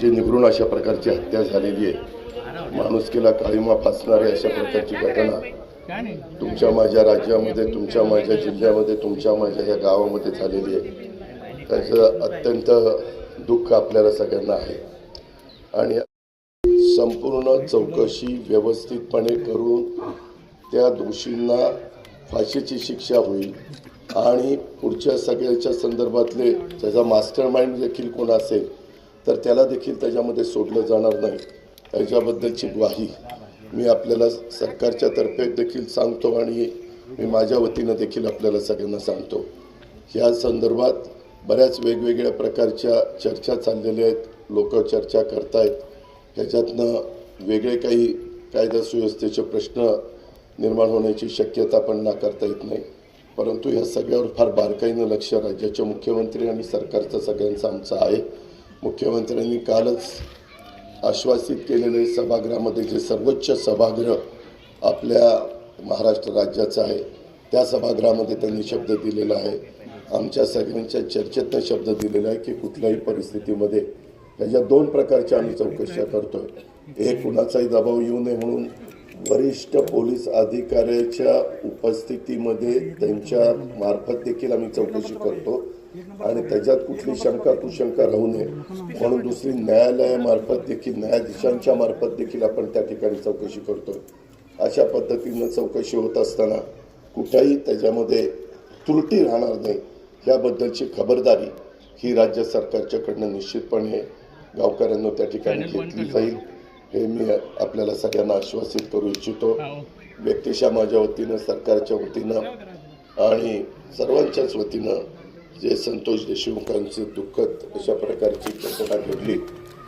जे निगरून अशा प्रकारची हत्या झालेली आहे माणुसकीला काळीमा फासणारी अशा प्रकारची घटना तुमच्या माझ्या राज्यामध्ये तुमच्या माझ्या जिल्ह्यामध्ये तुमच्या माझ्या या गावामध्ये झालेली आहे. त्याचं अत्यंत दुःख आपल्याला सगळ्यांना आहे. आणि संपूर्ण चौकशी व्यवस्थितपणे करून त्या दोषींना फाशीची शिक्षा होईल. आणि पुढच्या सगळ्याच्या संदर्भातले त्याचा मास्टर माइंड देखील कोण असेल तर त्याला देखील त्याच्यामध्ये सोडलं जाणार नाही. त्याच्याबद्दलची ग्वाही मी आपल्याला सरकारच्या तर्फे देखील सांगतो आणि मी माझ्या वतीनं देखील आपल्याला सगळ्यांना सांगतो. ह्या संदर्भात बऱ्याच वेगवेगळ्या प्रकारच्या चर्चा चाललेल्या आहेत. लोक चर्चा करतायत. ह्याच्यातनं वेगळे काही कायदा सुव्यवस्थेचे प्रश्न निर्माण होण्याची शक्यता पण नाकारता येत नाही. परंतु ह्या सगळ्यावर फार बारकाईनं लक्ष राज्याचे मुख्यमंत्री आणि सरकारचं सगळ्यांचं आमचं आहे. मुख्यमंत्र्यांनी कालच आश्वासित केलेले सभागृहामध्ये जे सर्वोच्च सभागृह आपल्या महाराष्ट्र राज्याचं आहे त्या सभागृहामध्ये त्यांनी शब्द दिलेला आहे. आमच्या सगळ्यांच्या चर्चेतनं शब्द दिलेला आहे की कुठल्याही परिस्थितीमध्ये ह्याच्या दोन प्रकारच्या आम्ही चौकशा करतोय. एक कुणाचाही दबाव येऊ नये म्हणून वरिष्ठ पोलीस अधिकाऱ्याच्या उपस्थितीमध्ये त्यांच्या मार्फत देखील आम्ही चौकशी करतो. आणि त्याच्यात कुठली शंका कुशंका राहू नये. म्हणून दुसरी न्यायालयामार्फत देखील न्यायाधीशांच्या मार्फत देखील आपण त्या ठिकाणी चौकशी करतो. अशा पद्धतीनं चौकशी होत असताना कुठेही त्याच्यामध्ये त्रुटी राहणार नाही. याबद्दलची खबरदारी ही राज्य सरकारच्याकडनं निश्चितपणे गावकऱ्यांना त्या ठिकाणी घेतली जाईल. हे मी आपल्याला सगळ्यांना आश्वासित करू इच्छितो. व्यक्तिशा माझ्या वतीनं सरकारच्या वतीनं आणि सर्वांच्याच वतीनं जे संतोष देशमुखांचे दुःखद अशा प्रकारची घटना घडली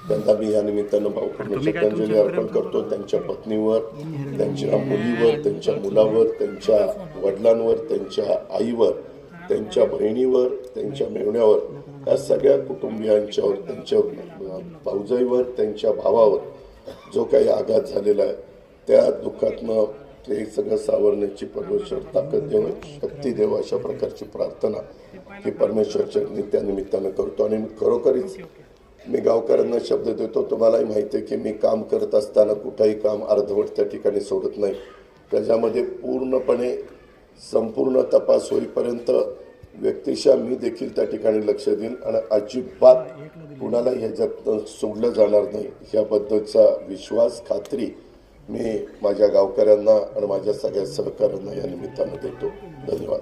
त्यांना मी या निमित्तानं भावपूर्ण श्रद्धांजली अर्पण करतो. त्यांच्या पत्नीवर त्यांच्या मुलीवर त्यांच्या मुलावर त्यांच्या वडिलांवर त्यांच्या आईवर त्यांच्या बहिणीवर त्यांच्या मेवण्यावर या सगळ्या कुटुंबियांच्यावर त्यांच्या भाऊजाईवर त्यांच्या भावावर जो काही आघात झालेला आहे त्या दुःखातनं ते सगळं सावरण्याची परमेश्वर ताकद देव शक्ती देव अशा प्रकारची प्रार्थना ही परमेश्वरच्या त्यानिमित्तानं करतो. आणि खरोखरीच मी गावकऱ्यांना शब्द देतो तुम्हालाही माहिती आहे की मी काम करत असताना कुठंही काम अर्धवट त्या ठिकाणी सोडत नाही. त्याच्यामध्ये पूर्णपणे संपूर्ण तपास होईपर्यंत व्यक्तिशा मी देखील त्या ठिकाणी लक्ष देईन आणि अजिबात कुणालाही ह्याच्यात सोडलं जाणार नाही. याबद्दलचा विश्वास खात्री मी माझ्या गावकऱ्यांना आणि माझ्या सगळ्या सहकाऱ्यांना या निमित्तानं देतो. धन्यवाद.